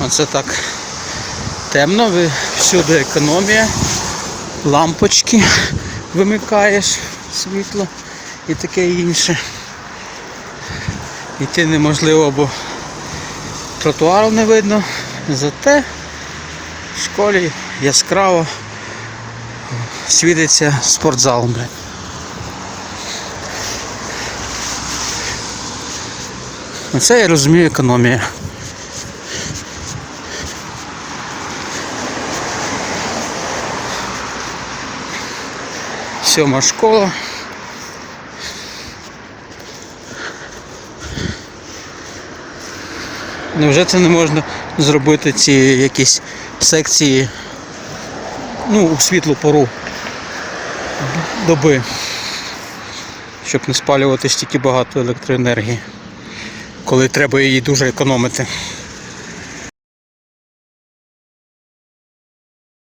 Оце так темно, всюди економія, лампочки вимикаєш світло і таке інше. Йти неможливо, бо тротуару не видно. Зате в школі яскраво світиться спортзал. Блядь. Це я розумію економія. Сьома школа. Невже це не можна зробити ці якісь секції ну, у світлу пору доби, щоб не спалювати стільки багато електроенергії, коли треба її дуже економити.